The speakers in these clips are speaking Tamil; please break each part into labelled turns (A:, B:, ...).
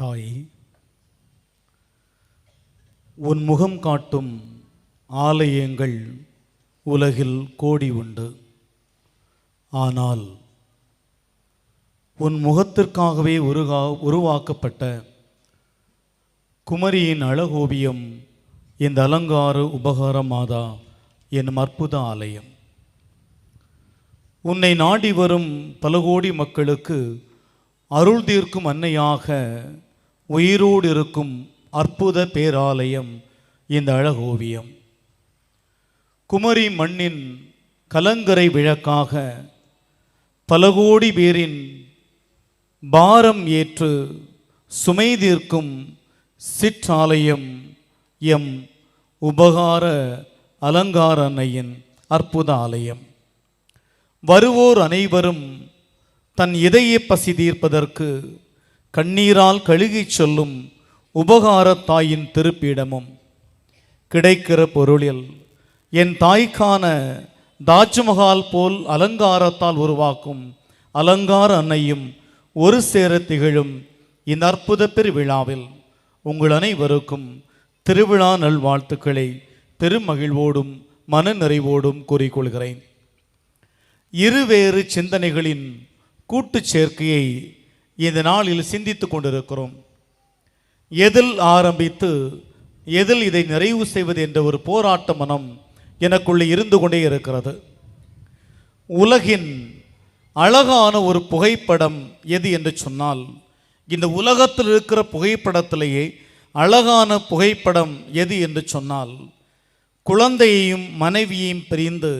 A: தாயே உன் முகம் காட்டும் ஆலயங்கள் உலகில் கோடி உண்டு. ஆனால் உன் முகத்திற்காகவே உருகா உருவாக்கப்பட்ட குமரியின் அழகோவியம் இந்த அலங்கார உபகார மாதா என்னும் அற்புத ஆலயம். உன்னை நாடி வரும் பல கோடி மக்களுக்கு அருள் தீர்க்கும் அன்னையாக உயிரோடு இருக்கும் அற்புத பேராலயம் இந்த அழகோவியம். குமரி மண்ணின் கலங்கரை விளக்காக பல கோடி பேரின் பாரம் ஏற்று சுமை தீர்க்கும் சிற்றாலயம் எம் உபகார அலங்கார அன்னையின் அற்புத ஆலயம். வருவோர் அனைவரும் தன் இதய பசி தீர்ப்பதற்கு கண்ணீரால் கழுகிச் சொல்லும் உபகாரத் தாயின் திருப்பீடமும். கிடைக்கிற பொருளில் என் தாய்க்கான தாஜ்மஹால் போல் அலங்காரத்தால் உருவாக்கும் அலங்கார அன்னையும் ஒரு சேர திகழும் இந்த அற்புத பெருவிழாவில் உங்கள் அனைவருக்கும் திருவிழா நல்வாழ்த்துக்களை பெருமகிழ்வோடும் மன நிறைவோடும் கூறிக்கொள்கிறேன். இருவேறு சிந்தனைகளின் கூட்டுச் சேர்க்கையை இந்த நாளில் சிந்தித்து கொண்டிருக்கிறோம். எதில் ஆரம்பித்து எதில் இதை நிறைவு செய்வது என்ற ஒரு போராட்ட மனம் எனக்குள்ளே இருந்து கொண்டே இருக்கிறது. உலகின் அழகான ஒரு புகைப்படம் எது என்று சொன்னால் இந்த உலகத்தில் இருக்கிற புகைப்படத்திலேயே அழகான புகைப்படம் எது என்று சொன்னால் குழந்தையையும் மனைவியையும் பிரிந்து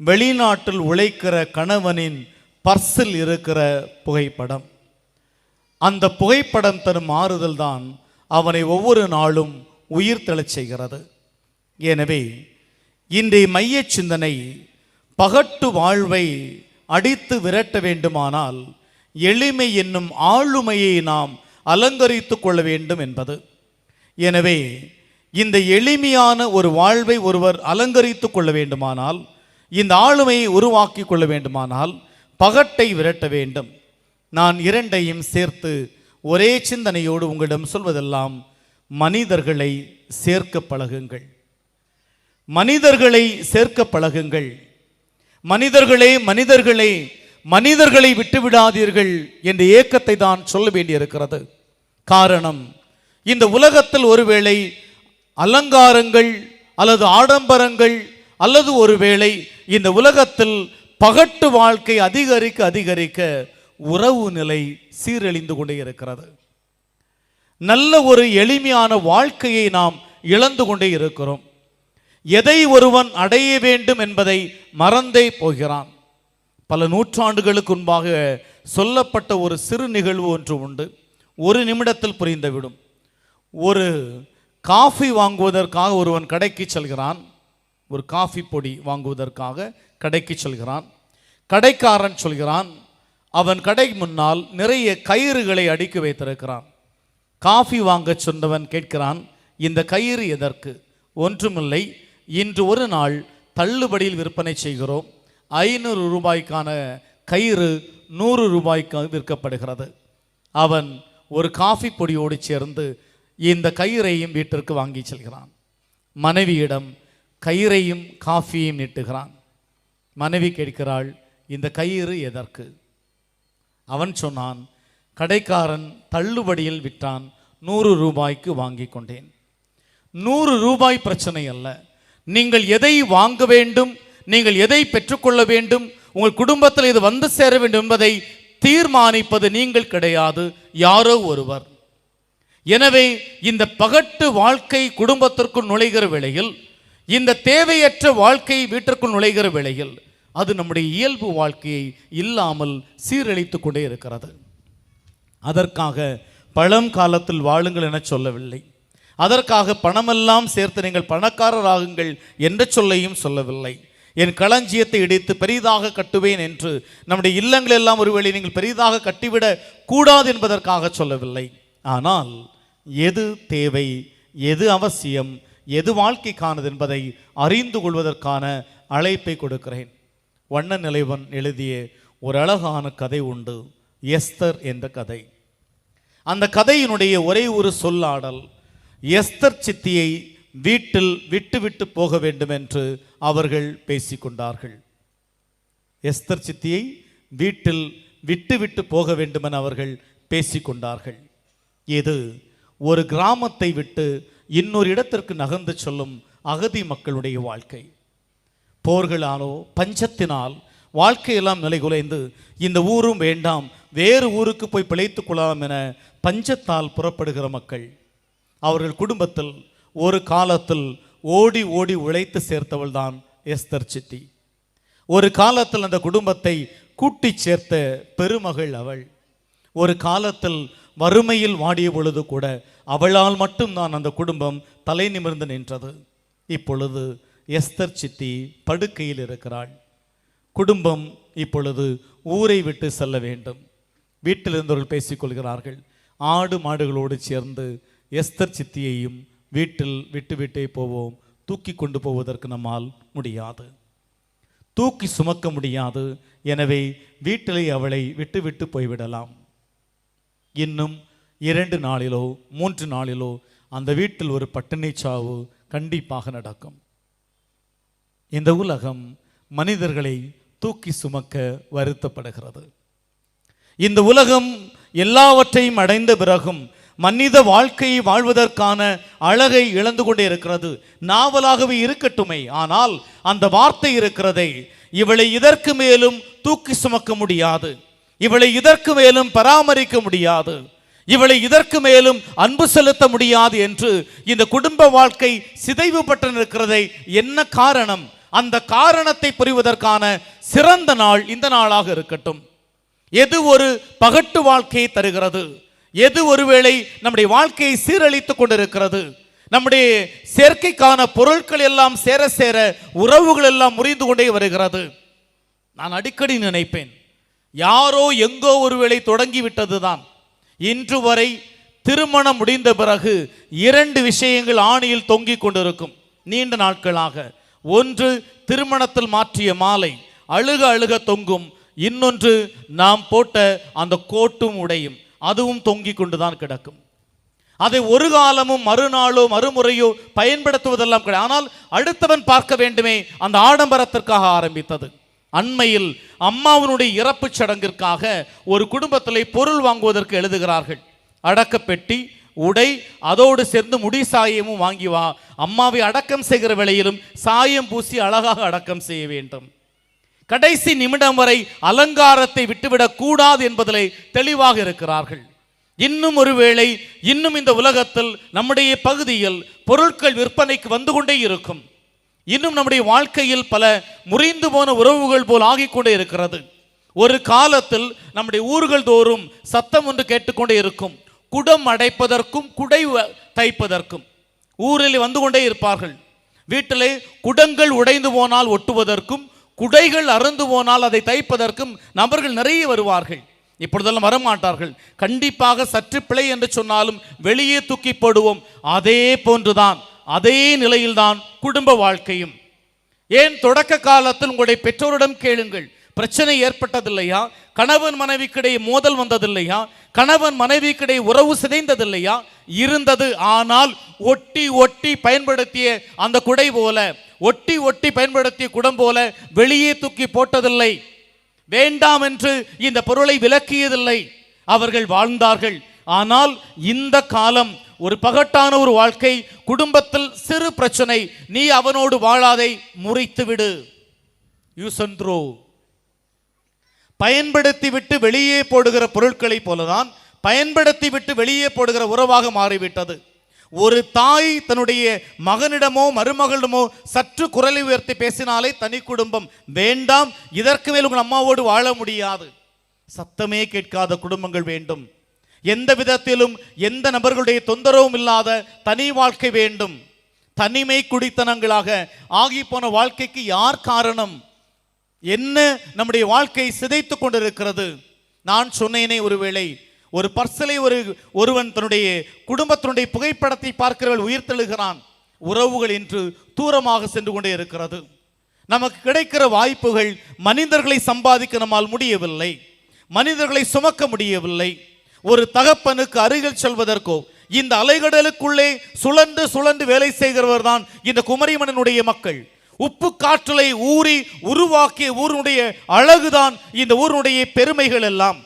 A: வெளிநாட்டில் உழைக்கிற கணவனின் பர்சில் இருக்கிற புகைப்படம். அந்த புகைப்படம் தரும் ஆறுதல் தான் அவனை ஒவ்வொரு நாளும் உயிர் தெழச் செய்கிறது. எனவே இன்றைய மையச் சிந்தனை பகட்டு வாழ்வை அடித்து விரட்ட வேண்டுமானால் எளிமை என்னும் ஆளுமையை நாம் அலங்கரித்து கொள்ள வேண்டும் என்பது. எனவே இந்த எளிமையான ஒரு வாழ்வை ஒருவர் அலங்கரித்து கொள்ள வேண்டுமானால் இந்த ஆளுமையை உருவாக்கி கொள்ள வேண்டுமானால் பகட்டை விரட்ட வேண்டும். நான் இரண்டையும் சேர்த்து ஒரே சிந்தனையோடு உங்களிடம் சொல்வதெல்லாம் மனிதர்களை சேர்க்க பழகுங்கள். மனிதர்களை சேர்க்க பழகுங்கள். மனிதர்களே மனிதர்களே மனிதர்களை விட்டுவிடாதீர்கள் என்ற ஏக்கத்தை தான் சொல்ல வேண்டியிருக்கிறது. காரணம் இந்த உலகத்தில் ஒருவேளை அலங்காரங்கள் அல்லது ஆடம்பரங்கள் அல்லது ஒருவேளை இந்த உலகத்தில் பகட்டு வாழ்க்கை அதிகரிக்க அதிகரிக்க உறவு நிலை சீரழிந்து கொண்டே இருக்கிறது. நல்ல ஒரு எளிமையான வாழ்க்கையை நாம் இழந்து கொண்டே இருக்கிறோம். எதை ஒருவன் அடைய வேண்டும் என்பதை மறந்தே போகிறான். பல நூற்றாண்டுகளுக்கு முன்பாக சொல்லப்பட்ட ஒரு சிறு நிகழ்வு ஒன்று உண்டு. ஒரு நிமிடத்தில் புரிந்துவிடும். ஒரு காஃபி வாங்குவதற்காக ஒருவன் கடைக்கு செல்கிறான். ஒரு காஃபி பொடி வாங்குவதற்காக கடைக்கு செல்கிறான். கடைக்காரன் சொல்கிறான் அவன் கடை முன்னால் நிறைய கயிறுகளை அடுக்கி வைத்திருக்கிறான். காஃபி வாங்கச் சொன்னவன் கேட்கிறான் இந்த கயிறு எதற்கு? ஒன்றுமில்லை. இன்று ஒரு நாள் தள்ளுபடியில் விற்பனை செய்கிறோம். ஐநூறு ரூபாய்க்கான கயிறு நூறு ரூபாய்க்கு விற்கப்படுகிறது. அவன் ஒரு காஃபி பொடியோடு சேர்ந்து இந்த கயிறையும் வீட்டிற்கு வாங்கி செல்கிறான். மனைவியிடம் கயிறையும் காஃபியையும் நீட்டுகிறான். மனைவி கேட்கிறாள் இந்த கயிறு எதற்கு? அவன் சொன்னான் கடைக்காரன் தள்ளுபடியில் விற்றான் நூறு ரூபாய்க்கு வாங்கி கொண்டேன். நூறு ரூபாய் பிரச்சனை அல்ல. நீங்கள் எதை வாங்க வேண்டும் நீங்கள் எதை பெற்றுக்கொள்ள வேண்டும் உங்கள் குடும்பத்தில் இது வந்து சேர வேண்டும் என்பதை தீர்மானிப்பது நீங்கள் கிடையாது யாரோ ஒருவர். எனவே இந்த பகட்டு வாழ்க்கை குடும்பத்திற்குள் நுழைகிற வேளையில் இந்த தேவையற்ற வாழ்க்கை வீட்டிற்குள் நுழைகிற வேளையில் அது நம்முடைய இயல்பு வாழ்க்கையை இல்லாமல் சீரழித்து கொண்டே இருக்கிறது. அதற்காக பழம் காலத்தில் வாழுங்கள் என சொல்லவில்லை. அதற்காக பணமெல்லாம் சேர்த்து நீங்கள் பணக்காரராகுங்கள் என்ற சொல்லையும் சொல்லவில்லை. என் களஞ்சியத்தை இடித்து பெரிதாக கட்டுவேன் என்று நம்முடைய இல்லங்கள் எல்லாம் ஒருவேளை நீங்கள் பெரிதாக கட்டிவிடக் கூடாது என்பதற்காக சொல்லவில்லை. ஆனால் எது தேவை எது அவசியம் எது வாழ்க்கைக்கானது என்பதை அறிந்து கொள்வதற்கான அழைப்பை கொடுக்கிறேன். வண்ண நிலைவன் எழுதிய ஒரு அழகான கதை உண்டு எஸ்தர் என்ற கதை. அந்த கதையினுடைய ஒரே ஒரு சொல்லாடல் எஸ்தர் சித்தியை வீட்டில் விட்டுவிட்டு போக வேண்டும் என்று அவர்கள் பேசிக்கொண்டார்கள் எஸ்தர் சித்தியை வீட்டில் விட்டுவிட்டு போக வேண்டுமென அவர்கள் பேசிக்கொண்டார்கள் இது ஒரு கிராமத்தை விட்டு இன்னொரு இடத்திற்கு நகர்ந்து சொல்லும் அகதி மக்களுடைய வாழ்க்கை. போர்களாலோ பஞ்சத்தினால் வாழ்க்கையெல்லாம் நிலைகுலைந்து இந்த ஊரும் வேண்டாம் வேறு ஊருக்கு போய் பிழைத்துக் கொள்ளலாம் என பஞ்சத்தால் புறப்படுகிற மக்கள். அவர்கள் குடும்பத்தில் ஒரு காலத்தில் ஓடி ஓடி உழைத்து சேர்த்தவள் தான் எஸ்தர் சித்தி. ஒரு காலத்தில் அந்த குடும்பத்தை கூட்டிச் சேர்த்த பெருமகள் அவள். ஒரு காலத்தில் வறுமையில் வாடிய பொழுது கூட அவளால் மட்டும்தான் அந்த குடும்பம் தலை நிமிர்ந்து நின்றது. இப்பொழுது எஸ்தர் சித்தி படுக்கையில் இருக்கிறாள். குடும்பம் இப்பொழுது ஊரை விட்டு செல்ல வேண்டும். வீட்டில் இருந்தவர்கள் பேசிக்கொள்கிறார்கள் ஆடு மாடுகளோடு சேர்ந்து எஸ்தர் சித்தியையும் வீட்டில் விட்டுவிட்டே போவோம். தூக்கி கொண்டு போவதற்கு நம்மால் முடியாது. தூக்கி சுமக்க முடியாது. எனவே வீட்டிலே அவளை விட்டுவிட்டு போய்விடலாம். இன்னும் இரண்டு நாளிலோ மூன்று நாளிலோ அந்த வீட்டில் ஒரு பட்டினி சாவு கண்டிப்பாக நடக்கும். இந்த உலகம் மனிதர்களை தூக்கி சுமக்க வருத்தப்படுகிறது. இந்த உலகம் எல்லாவற்றையும் அடைந்த பிறகும் மனித வாழ்க்கையை வாழ்வதற்கான அழகை இழந்து கொண்டே இருக்கிறது. நாவலாகவே இருக்கட்டுமே ஆனால் அந்த வார்த்தை இருக்கிறதை இவளை இதற்கு மேலும் தூக்கி சுமக்க முடியாது. இவளை இதற்கு மேலும் பராமரிக்க முடியாது. இவளை இதற்கு மேலும் அன்பு செலுத்த முடியாது என்று இந்த குடும்ப வாழ்க்கை சிதைவு பட்டு நிற்கிறதை என்ன காரணம்? அந்த காரணத்தை புரிவதற்கான சிறந்த நாள் இந்த நாளாக இருக்கட்டும். எது ஒரு பகட்டு வாழ்க்கையை தருகிறது? எது ஒருவேளை நம்முடைய வாழ்க்கையை சீரழித்துக் கொண்டிருக்கிறது? நம்முடைய சேர்க்கைக்கான பொருட்கள் எல்லாம் சேர சேர உறவுகள் எல்லாம் முறிந்து கொண்டே வருகிறது. நான் அடிக்கடி நினைப்பேன் யாரோ எங்கோ ஒருவேளை தொடங்கிவிட்டதுதான். இன்று வரை திருமணம் முடிந்த பிறகு இரண்டு விஷயங்கள் ஆணியில் தொங்கிக் கொண்டிருக்கும். நீண்ட நாட்களாக ஒன்று திருமணத்தில் மாற்றிய மாலை அழுக அழுக தொங்கும். இன்னொன்று நாம் போட்ட அந்த கோட்டும் உடையும். அதுவும் தொங்கிக் கொண்டுதான் கிடக்கும். அதை ஒரு காலமும் மறுநாளோ மறுமுறையோ பயன்படுத்துவதெல்லாம் கிடையாது. ஆனால் அடுத்தவன் பார்க்க வேண்டுமே அந்த ஆடம்பரத்திற்காக ஆரம்பித்தது. அண்மையில் அம்மாவினுடைய இறப்புச் சடங்கிற்காக ஒரு குடும்பத்திலே பொருள் வாங்குவதற்கு எழுதுகிறார்கள். அடக்கப்பெட்டி உடை அதோடு சேர்ந்து முடி சாயமும் வாங்கி வா. அம்மாவை அடக்கம் செய்கிற வேளையிலும் சாயம் பூசி அழகாக அடக்கம் செய்ய வேண்டும். கடைசி நிமிடம் வரை அலங்காரத்தை விட்டுவிடக் கூடாது என்பதிலே தெளிவாக இருக்கிறார்கள். இன்னும் ஒருவேளை இன்னும் இந்த உலகத்தில் நம்முடைய பகுதியில் பொருட்கள் விற்பனைக்கு வந்து கொண்டே இருக்கும். இன்னும் நம்முடைய வாழ்க்கையில் பல முறிந்து போன உறவுகள் போல் ஆகிக்கொண்டே இருக்கிறது. ஒரு காலத்தில் நம்முடைய ஊர்கள் தோறும் சத்தம் ஒன்று கேட்டுக்கொண்டே இருக்கும். குடம் அடைப்பதற்கும் குடை தைப்பதற்கும். ஊரில் வந்து கொண்டே இருப்பார்கள். வீட்டிலே குடங்கள் உடைந்து போனால் ஒட்டுவதற்கும் குடைகள் அறுந்து போனால் அதை தைப்பதற்கும் நபர்கள் நிறைய வருவார்கள். இப்பொழுதெல்லாம் வரமாட்டார்கள். கண்டிப்பாக சற்று பிழை என்று சொன்னாலும் வெளியே தூக்கி போடுவோம் அதே போன்றுதான் அதே நிலையில்தான் குடும்ப வாழ்க்கையும். ஏன் தொடக்க காலத்தில் உங்களுடைய பெற்றோரிடம் கேளுங்கள். பிரச்சனை ஏற்பட்டதில்லையா? கணவன் மனைவிக்கிடையே மோதல் வந்ததில்லையா? கணவன் மனைவிக்கிடையே உறவு சிதைந்ததில்லையா? இருந்தது. ஆனால் ஒட்டி ஒட்டி பயன்படுத்திய அந்த குடை போல ஒட்டி ஒட்டி பயன்படுத்திய குடம் போல வெளியே தூக்கி போட்டதில்லை. வேண்டாம் என்று இந்த பொருளை விலக்கியதில்லை. அவர்கள் வாழ்ந்தார்கள். ஆனால் இந்த காலம் ஒரு பகட்டான ஒரு வாழ்க்கை குடும்பத்தில் சிறு பிரச்சனை நீ அவனோடு வாழாதை முறித்து விடு பயன்படுத்தி விட்டு வெளியே போடுகிற பொருட்களைப் போலதான் பயன்படுத்தி விட்டு வெளியே போடுகிற உறவாக மாறிவிட்டது. ஒரு தாய் தன்னுடைய மகனிடமோ மருமகளிடமோ சற்று குரலை உயர்த்தி பேசினாலே தனி குடும்பம் வேண்டாம் இதற்கு மேல் உங்கள் அம்மாவோடு வாழ முடியாது. சத்தமே கேட்காத குடும்பங்கள் வேண்டும். எந்த விதத்திலும் எந்த நபர்களுடைய தொந்தரவும் இல்லாத தனி வாழ்க்கை வேண்டும். தனிமை குடித்தனங்களாக ஆகி போன வாழ்க்கைக்கு யார் காரணம்? என்ன நம்முடைய வாழ்க்கை சிதைத்து கொண்டிருக்கிறது? நான் சொன்னேனே ஒருவேளை ஒரு பர்சலை ஒரு ஒருவன் தன்னுடைய குடும்பத்தினுடைய புகைப்படத்தை பார்க்கிறவள் உயிர்த்தெழுகிறான். உறவுகள் என்று தூரமாக சென்று கொண்டே இருக்கிறது. நமக்கு கிடைக்கிற வாய்ப்புகள் மனிதர்களை சம்பாதிக்க நம்மால் முடியவில்லை. மனிதர்களை சுமக்க முடியவில்லை. ஒரு தகப்பனுக்கு அருகில் செல்வதற்கோ இந்த அலைகடலுக்குள்ளே சுழன்று சுழன்று வேலை செய்கிறவர் தான் இந்த குமரிமணனுடைய மக்கள். உப்பு காற்றலை ஊறி உருவாக்கிய ஊருடைய அழகுதான் இந்த ஊருடைய பெருமைகள் எல்லாம்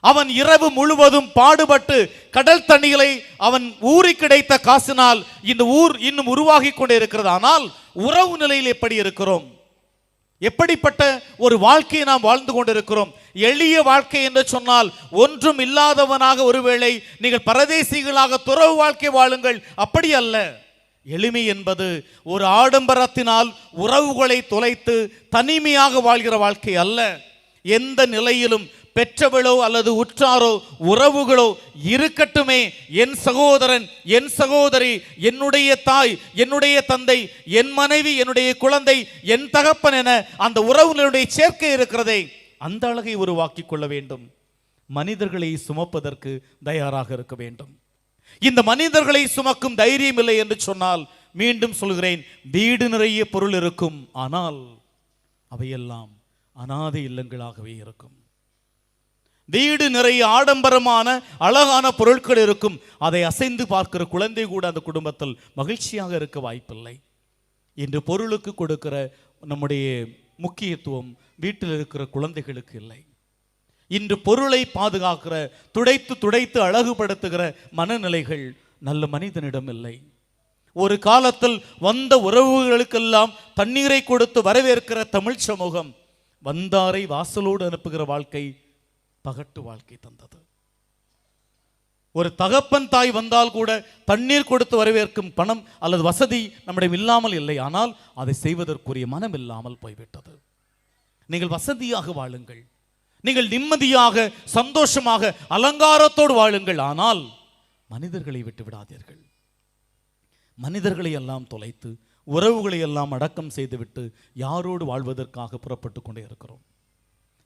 A: அவன் இரவு முழுவதும் பாடுபட்டு கடல் தண்ணிகளை அவன் ஊறி கிடைத்த காசினால் இந்த ஊர் இன்னும் உருவாகி கொண்டே இருக்கிறது. ஆனால் உறவு நிலையில் எப்படி இருக்கிறோம்? எப்படிப்பட்ட ஒரு வாழ்க்கையை நாம் வாழ்ந்து கொண்டிருக்கிறோம்? எளிய வாழ்க்கை என்று சொன்னால் ஒன்றும் இல்லாதவனாக ஒருவேளை நீங்கள் பரதேசிகளாக துறவு வாழ்க்கை வாழுங்கள். அப்படி அல்ல. எளிமை என்பது ஒரு ஆடம்பரத்தினால் உறவுகளை தொலைத்து தனிமையாக வாழ்கிற வாழ்க்கை அல்ல. எந்த நிலையிலும் பெற்றவளோ அல்லது உற்றாரோ உறவுகளோ இருக்கட்டுமே. என் சகோதரன் என் சகோதரி என்னுடைய தாய் என்னுடைய தந்தை என் மனைவி என்னுடைய குழந்தை என் தகப்பன் என அந்த உறவுகளுடைய சேர்க்கை இருக்கிறதே. அந்த அழகை உருவாக்கிக் கொள்ள வேண்டும். மனிதர்களை சுமப்பதற்கு தயாராக இருக்க வேண்டும். இந்த மனிதர்களை சுமக்கும் தைரியம் இல்லை என்று சொன்னால் மீண்டும் சொல்கிறேன் வீடு நிறைய பொருள் இருக்கும் ஆனால் அவையெல்லாம் அனாதை இல்லங்களாகவே இருக்கும். வீடு நிறைய ஆடம்பரமான அழகான பொருட்கள் இருக்கும். அதை அசைந்து பார்க்கிற குழந்தை கூட அந்த குடும்பத்தில் மகிழ்ச்சியாக இருக்க வாய்ப்பில்லை. இன்று பொருளுக்கு கொடுக்கிற நம்முடைய முக்கியத்துவம் வீட்டில் இருக்கிற குழந்தைகளுக்கு இல்லை. இன்று பொருளை பாதுகாக்கிற துடைத்து துடைத்து அழகுபடுத்துகிற மனநிலைகள் நல்ல மனிதனிடம் இல்லை. ஒரு காலத்தில் வந்த உறவுகளுக்கெல்லாம் தண்ணீரை கொடுத்து வரவேற்கிற தமிழ் சமூகம் வந்தாரை வாசலோடு அனுப்புகிற வாழ்க்கை பகட்டு வாழ்க்கை தந்தது. ஒரு தகப்பன் தாய் வந்தால் கூட தண்ணீர் கொடுத்து வரவேற்கும் பணம் அல்லது வசதி நம்மிடம் இல்லாமல் இல்லை. ஆனால் அதை செய்வதற்குரிய மனம் இல்லாமல் போய்விட்டது. நீங்கள் வசதியாக வாழுங்கள். நீங்கள் நிம்மதியாக சந்தோஷமாக அலங்காரத்தோடு வாழுங்கள். ஆனால் மனிதர்களை விட்டு விடாதீர்கள். மனிதர்களை எல்லாம் தொலைத்து உறவுகளை எல்லாம் அடக்கம் செய்துவிட்டு யாரோடு வாழ்வதற்காக புறப்பட்டு கொண்டே இருக்கிறோம்.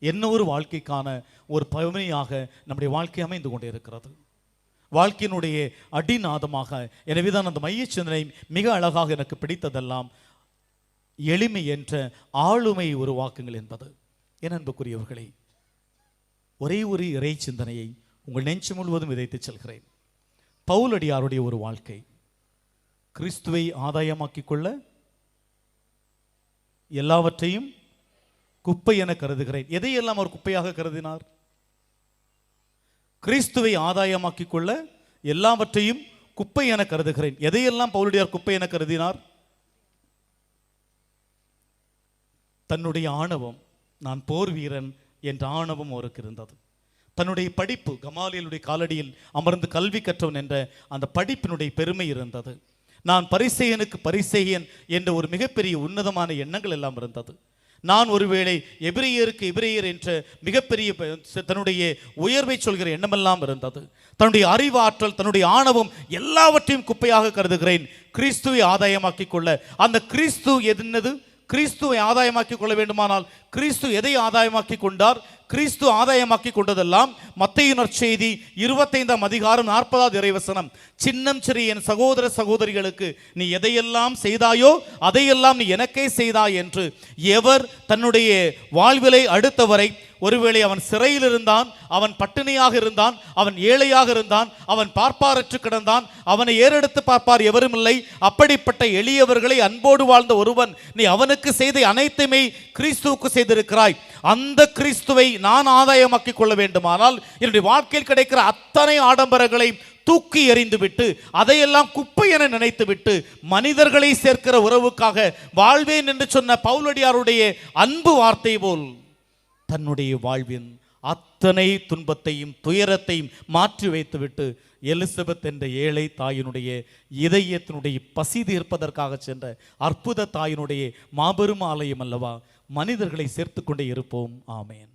A: என்ன ஒரு வாழ்க்கைக்கான ஒரு பவனியாக நம்முடைய வாழ்க்கை அமைந்து கொண்டே இருக்கிறது. வாழ்க்கையினுடைய அடிநாதமாக எனவேதான் அந்த மைய சிந்தனை மிக அழகாக எனக்கு பிடித்ததெல்லாம் எளிமை என்ற ஆளுமை உருவாக்குங்கள் என்பது. என் அன்புக்குரியவர்களே ஒரே ஒரு இறை சிந்தனையை உங்கள் நெஞ்சு முழுவதும் விதைத்து செல்கிறேன். பவுலடியாருடைய ஒரு வாழ்க்கை. கிறிஸ்துவை ஆதாயமாக்கிக் கொள்ள எல்லாவற்றையும் குப்பை என கருதுகிறேன். எதையெல்லாம் அவர் குப்பையாக கருதினார்? கிறிஸ்துவை ஆதாயமாக்கிக் கொள்ள எல்லாவற்றையும் குப்பை என கருதுகிறேன். எதையெல்லாம் பவுலடியார் குப்பை என கருதினார்? தன்னுடைய ஆணவம். நான் போர் வீரன் என்ற ஆணவம் அவருக்கு இருந்தது. தன்னுடைய படிப்பு கமாலியலுடைய காலடியில் அமர்ந்து கல்வி கற்றவன் என்ற அந்த படிப்பினுடைய பெருமை இருந்தது. நான் பரிசெயனுக்கு பரிசெயன் என்ற ஒரு மிகப்பெரிய உன்னதமான எண்ணங்கள் எல்லாம் இருந்தது. நான் ஒருவேளை எபிரேயருக்கு எபிரேயர் என்ற மிகப்பெரிய தன்னுடைய உயர்வை சொல்கிற எண்ணமெல்லாம் இருந்தது. தன்னுடைய அறிவாற்றல் தன்னுடைய ஆணவம் எல்லாவற்றையும் குப்பையாக கருதுகிறேன். கிறிஸ்துவை ஆதாயமாக்கிக் கொள்ள. அந்த கிறிஸ்து என்னது கிறிஸ்துவை ஆதாயமாக்கிக் கொள்ள வேண்டுமானால் கிறிஸ்து எதை ஆதாயமாக்கிக் கொண்டார் கிறிஸ்து ஆதாயமாக்கி கொண்டதெல்லாம் மத்தையினர் செய்தி இருபத்தைந்தாம் அதிகாரம் நாற்பதாவது இறைவசனம். சின்னம் சிறிய என் சகோதர சகோதரிகளுக்கு நீ எதையெல்லாம் செய்தாயோ அதையெல்லாம் நீ எனக்கே செய்தாய் என்று எவர் தன்னுடைய வாழ்விலை அடுத்தவரை ஒருவேளை அவன் சிறையில் இருந்தான் அவன் பட்டினியாக இருந்தான் அவன் ஏழையாக இருந்தான் அவன் பார்ப்பாரற்று கிடந்தான் அவனை ஏறெடுத்து பார்ப்பார் எவரும் இல்லை. அப்படிப்பட்ட எளியவர்களை அன்போடு வாழ்ந்த ஒருவன் நீ அவனுக்கு செய்த அனைத்துமே கிறிஸ்துவுக்கு செய்திருக்கிறாய். அந்த கிறிஸ்துவை நான் ஆதாயமாக்கிக் கொள்ள வேண்டுமானால் என்னுடைய வாழ்க்கையில் கிடைக்கிற அத்தனை ஆடம்பரங்களை தூக்கி எறிந்துவிட்டு அதையெல்லாம் குப்பை என நினைத்துவிட்டு மனிதர்களை சேர்க்கிற உறவுக்காக வாழ்வேன் என்று சொன்ன பவுலடியாருடைய அன்பு வார்த்தை போல். தன்னுடைய வாழ்வின் அத்தனை துன்பத்தையும் துயரத்தையும் மாற்றி வைத்துவிட்டு எலிசபெத் என்ற ஏழை தாயினுடைய இதயத்தினுடைய பசி தீர்ப்பதற்காக சென்ற அற்புத தாயினுடைய மாபெரும் ஆலயம் அல்லவா? மனிதர்களை சேர்த்து கொண்டே இருப்போம். ஆமேன்.